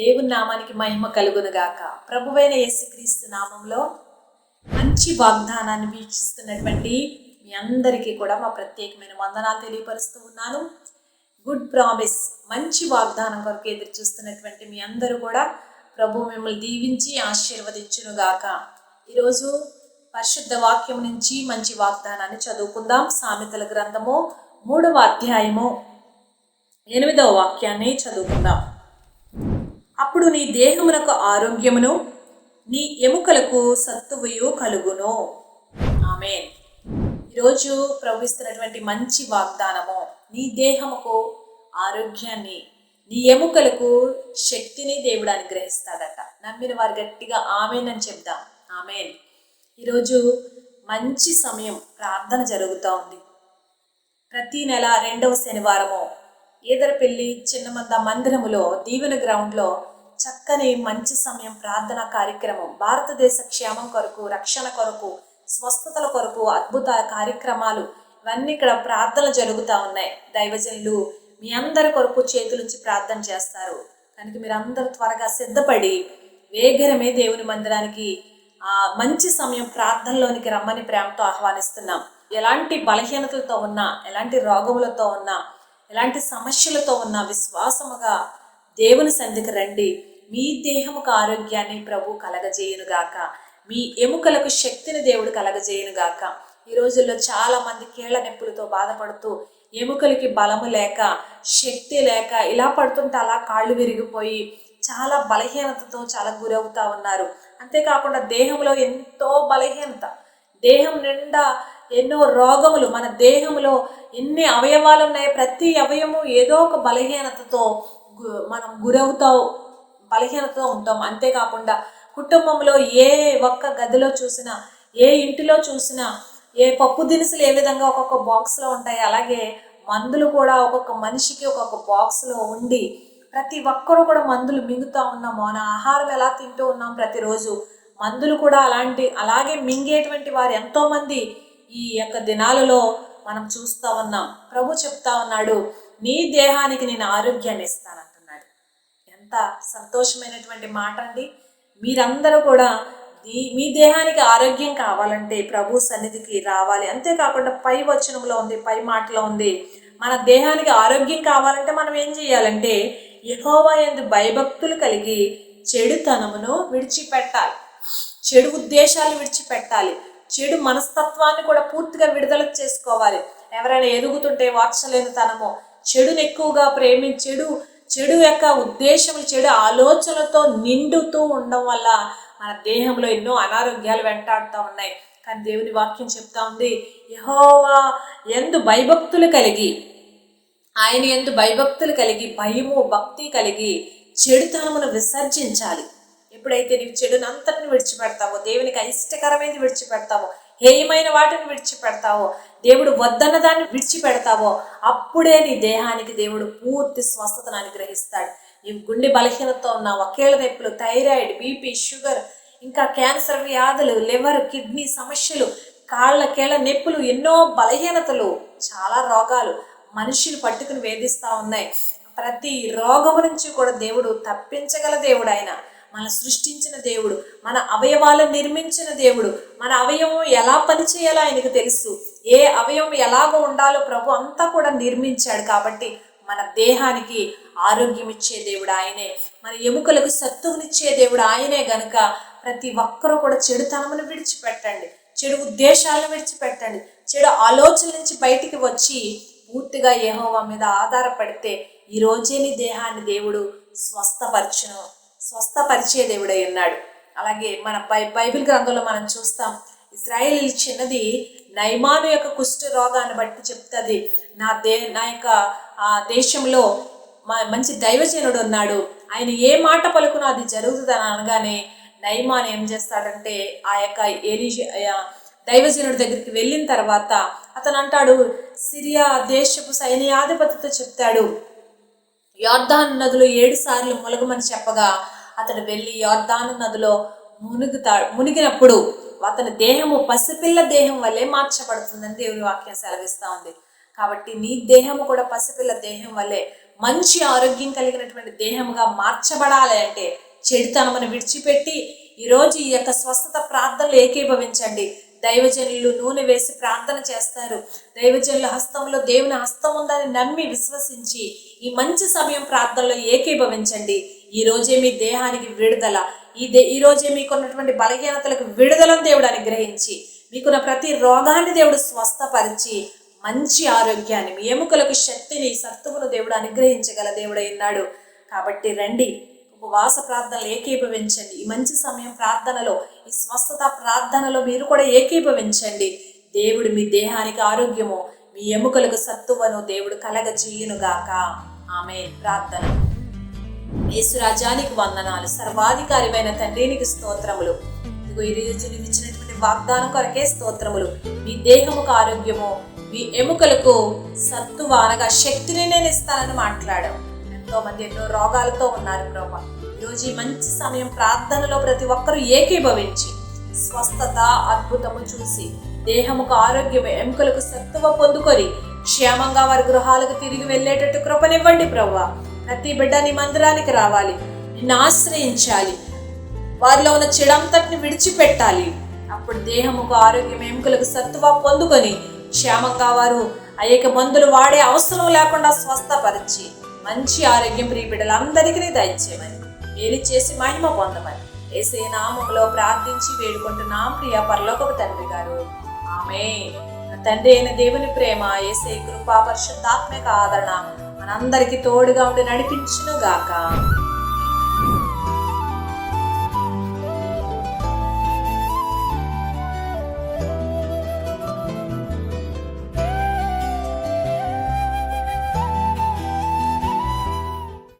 దేవుని నామానికి మహిమ కలుగును గాక ప్రభువైన యేసుక్రీస్తు నామంలో మంచి వాగ్దానాన్ని వీక్షిస్తున్నటువంటి మీ అందరికీ కూడా మా ప్రత్యేకమైన వందనాలు తెలియపరుస్తూ ఉన్నాను. గుడ్ ప్రామిస్ మంచి వాగ్దానం కొరకు ఎదురు చూస్తున్నటువంటి మీ అందరూ కూడా ప్రభు మిమ్మల్ని దీవించి ఆశీర్వదించునుగాక. ఈరోజు పరిశుద్ధ వాక్యం నుంచి మంచి వాగ్దానాన్ని చదువుకుందాం. సామెతల గ్రంథము మూడవ అధ్యాయము ఎనిమిదవ వాక్యాన్ని చదువుకుందాం. అప్పుడు నీ దేహమునకు ఆరోగ్యమును నీ ఎముకలకు సత్తువయు కలుగును. ఆమె ఈరోజు ప్రవహిస్తున్నటువంటి మంచి వాగ్దానము నీ దేహముకు ఆరోగ్యాన్ని నీ ఎముకలకు శక్తిని దేవుడు అనుగ్రహిస్తాడట. నమ్మిన వారు గట్టిగా ఆమెనని చెప్దాం. ఆమెన్. ఈరోజు మంచి సమయం ప్రార్థన జరుగుతూ ఉంది. ప్రతి నెల రెండవ శనివారము ఈదరపల్లి చిన్నమంద మందిరములో దీవెన గ్రౌండ్లో చక్కని మంచి సమయం ప్రార్థన కార్యక్రమం భారతదేశ క్షేమం కొరకు రక్షణ కొరకు స్వస్థతల కొరకు అద్భుత కార్యక్రమాలు ఇవన్నీ ఇక్కడ ప్రార్థనలు జరుగుతూ ఉన్నాయి. దైవజనులు మీ అందరి కొరకు చేతులుంచి ప్రార్థన చేస్తారు. కనుక మీరు అందరూ త్వరగా సిద్ధపడి వేగరమే దేవుని మందిరానికి ఆ మంచి సమయం ప్రార్థనలోనికి రమ్మని ప్రేమతో ఆహ్వానిస్తున్నాం. ఎలాంటి బలహీనతలతో ఉన్నా ఎలాంటి రోగములతో ఉన్నా ఎలాంటి సమస్యలతో ఉన్నా విశ్వాసముగా దేవుని సంధికి రండి. మీ దేహముకు ఆరోగ్యాన్ని ప్రభు కలగజేయునుగాక మీ ఎముకలకు శక్తిని దేవుడు కలగజేయునుగాక ఈ రోజుల్లో చాలా మంది కీళ్ళ నొప్పులతో బాధపడుతూ ఎముకలకి బలము లేక శక్తి లేక ఇలా పడుతుంటే అలా కాళ్ళు విరిగిపోయి చాలా బలహీనతతో చాలా గురవుతా ఉన్నారు. అంతేకాకుండా దేహంలో ఎంతో బలహీనత. దేహం నిండా ఎన్నో రోగములు మన దేహంలో ఎన్ని అవయవాలు ఉన్నాయి ప్రతి అవయము ఏదో ఒక బలహీనతతో గు- మనం గురవుతాం బలహీనతతో ఉంటాం. అంతేకాకుండా కుటుంబంలో ఏ ఒక్క గదిలో చూసినా ఏ ఇంటిలో చూసినా ఏ పప్పు దినుసులు ఏ విధంగా ఒక్కొక్క బాక్స్లో ఉంటాయి అలాగే మందులు కూడా ఒక్కొక్క మనిషికి ఒక్కొక్క బాక్స్లో ఉండి ప్రతి ఒక్కరు కూడా మందులు మింగుతూ ఉన్నాం. మన ఆహారం ఎలా తింటూ ఉన్నాం ప్రతిరోజు? మందులు కూడా అలాంటి అలాగే మింగేటువంటి వారు ఎంతోమంది ఈ యొక్క దినాలలో మనం చూస్తూ ఉన్నాం. ప్రభు చెప్తా ఉన్నాడు నీ దేహానికి నేను ఆరోగ్యాన్ని ఇస్తానంటున్నాడు ఎంత సంతోషమైనటువంటి మాట అండి. మీరందరూ కూడా మీ దేహానికి ఆరోగ్యం కావాలంటే ప్రభు సన్నిధికి రావాలి. అంతేకాకుండా పై వచనంలో ఉంది పై మాటలో ఉంది మన దేహానికి ఆరోగ్యం కావాలంటే మనం ఏం చేయాలంటే యహోవా ఎందు భయభక్తులు కలిగి చెడుతనమును విడిచిపెట్టాలి. చెడు ఉద్దేశాలు విడిచిపెట్టాలి. చెడు మనస్తత్వాన్ని కూడా పూర్తిగా విడుదల చేసుకోవాలి. ఎవరైనా ఎదుగుతుంటే వాత్సలేనితనము చెడుని ఎక్కువగా ప్రేమించెడు చెడు చెడు యొక్క ఉద్దేశములు చెడు ఆలోచనలతో నిండుతూ ఉండడం వల్ల మన దేహంలో ఎన్నో అనారోగ్యాలు వెంటాడుతూ ఉన్నాయి. కానీ దేవుని వాక్యం చెప్తా ఉంది యహోవా ఎందు భయభక్తులు కలిగి ఆయన ఎందు భయభక్తులు కలిగి భయము భక్తి కలిగి చెడుతనమును విసర్జించాలి. ఎప్పుడైతే నీవు చెడునంతటిని విడిచిపెడతావో దేవునికి అయిష్టకరమైనది విడిచిపెడతావో హేయమైన వాటిని విడిచిపెడతావో దేవుడు వద్దన్న దాన్ని విడిచిపెడతావో అప్పుడే నీ దేహానికి దేవుడు పూర్తి స్వస్థతను అనుగ్రహిస్తాడు. నీవు గుండె బలహీనతతో ఉన్నావు? ఒకేళ్ళ నొప్పులు థైరాయిడ్ బీపీ షుగర్ ఇంకా క్యాన్సర్ వ్యాధులు లివర్ కిడ్నీ సమస్యలు కాళ్ళ కేళ్ళ నొప్పులు ఎన్నో బలహీనతలు చాలా రోగాలు మనిషిని పట్టుకుని వేధిస్తూ ఉన్నాయి. ప్రతి రోగం నుంచి కూడా దేవుడు తప్పించగల దేవుడు ఆయన. మన సృష్టించిన దేవుడు మన అవయవాలను నిర్మించిన దేవుడు మన అవయవం ఎలా పనిచేయాలో ఆయనకు తెలుసు. ఏ అవయవం ఎలాగో ఉండాలో ప్రభు అంతా కూడా నిర్మించాడు కాబట్టి మన దేహానికి ఆరోగ్యం ఇచ్చే దేవుడు ఆయనే. మన ఎముకలకు సత్తువునిచ్చే దేవుడు ఆయనే గనుక ప్రతి ఒక్కరూ కూడా చెడుతనమును విడిచిపెట్టండి చెడు ఉద్దేశాలను విడిచిపెట్టండి చెడు ఆలోచన నుంచి బయటికి వచ్చి పూర్తిగా యెహోవా మీద ఆధారపడితే ఈ రోజే నీ దేహాన్ని దేవుడు స్వస్థపరచును. స్వస్థపరిచే దేవుడై ఉన్నాడు. అలాగే మన బై బైబిల్ గ్రంథంలో మనం చూస్తాం ఇజ్రాయేల్ చిన్నది నైమాను యొక్క కుష్ఠ రోగాన్ని బట్టి చెప్తుంది. నా దే నా యొక్క ఆ దేశంలో మా- మంచి దైవజనుడు ఉన్నాడు. ఆయన ఏ మాట పలుకునో అది జరుగుతుందని అనగానే నైమాన్ ఏం చేస్తాడంటే ఆ యొక్క ఏలి దైవజనుడి దగ్గరికి వెళ్ళిన తర్వాత అతను అంటాడు సిరియా దేశపు సైన్యాధిపతితో చెప్తాడు యోర్ధాను నదులు ఏడు సార్లు మొలగమని చెప్పగా అతడు వెళ్ళి యోర్ధాను నదిలో మునుగుతా మునిగినప్పుడు అతని దేహము పసిపిల్ల దేహం వల్లే మార్చబడుతుందని దేవుని వాక్యం సెలవిస్తూ ఉంది. కాబట్టి నీ దేహము కూడా పసిపిల్ల దేహం వల్లే మంచి ఆరోగ్యం కలిగినటువంటి దేహముగా మార్చబడాలి అంటే చెడుతనమును విడిచిపెట్టి ఈరోజు ఈ యొక్క స్వస్థత ప్రార్థనలు ఏకీభవించండి. దైవజనులు నూనె వేసి ప్రార్థన చేస్తారు. దైవజనుల హస్తంలో దేవుని హస్తం ఉందని నమ్మి విశ్వసించి ఈ మంచి సమయం ప్రార్థనలో ఏకీభవించండి. ఈ రోజే మీ దేహానికి విడుదల. ఈ దే ఈ రోజే మీకున్నటువంటి బలహీనతలకు విడుదలను దేవుడు అనుగ్రహించి మీకున్న ప్రతి రోగాన్ని దేవుడు స్వస్థపరిచి మంచి ఆరోగ్యాన్ని మీ ఎముకలకు శక్తిని సత్తువును దేవుడు అనుగ్రహించగల దేవుడై అన్నాడు కాబట్టి రండి ఉపవాస ప్రార్థనలు ఏకీభవించండి. ఈ మంచి సమయం ప్రార్థనలో ఈ స్వస్థత ప్రార్థనలో మీరు కూడా ఏకీభవించండి. దేవుడు మీ దేహానికి ఆరోగ్యము మీ ఎముకలకు సత్తువను దేవుడు కలగజేయునుగాక. ఆమె ప్రార్థన. యేసురాజానికి వందనాలు. సర్వాధికారిమైన తండ్రికి స్తోత్రములు. ఇదిగో ఈ రోజు నువ్వు ఇచ్చినటువంటి వాగ్దానం కొరకే స్తోత్రములు. మీ దేహముకు ఆరోగ్యము మీ ఎముకలకు సత్తువ అనగా శక్తిని నేను ఇస్తానని మాట్లాడాం ఎంతో మంది ఎన్నో రోగాలతో ఉన్నారు ప్రభా. ఈరోజు ఈ మంచి సమయం ప్రార్థనలో ప్రతి ఒక్కరూ ఏకీభవించి స్వస్థత అద్భుతము చూసి దేహముకు ఆరోగ్యం ఎముకలకు సత్తువ పొందుకొని క్షేమంగా వారి గృహాలకు తిరిగి వెళ్ళేటట్టు కృపనివ్వండి ప్రభా. ప్రతి బిడ్డ నీ మందిరానికి రావాలి నిన్ను ఆశ్రయించాలి. వారిలో ఉన్న చెడంతటిని విడిచిపెట్టాలి. అప్పుడు దేహముకు ఆరోగ్యం ఎముకలకు సత్తువ పొందుకొని క్షేమంగా వారు అనేక మందులు వాడే అవసరం లేకుండా స్వస్థపరిచి మంచి ఆరోగ్యం ప్రియ బిడ్డలందరికీ దయచేయమని. మేలు చేసి మహిమ పొందమని. ఏసే నామములో ప్రార్థించి వేడుకుంటున్నాం ప్రియ పరలోకపు తండ్రి గారు. ఆమె తండ్రి అయిన దేవుని ప్రేమ ఏసే కృపా పరిశుద్ధాత్మక ఆదరణ మనందరికీ తోడుగా ఉండి నడిపించును గాక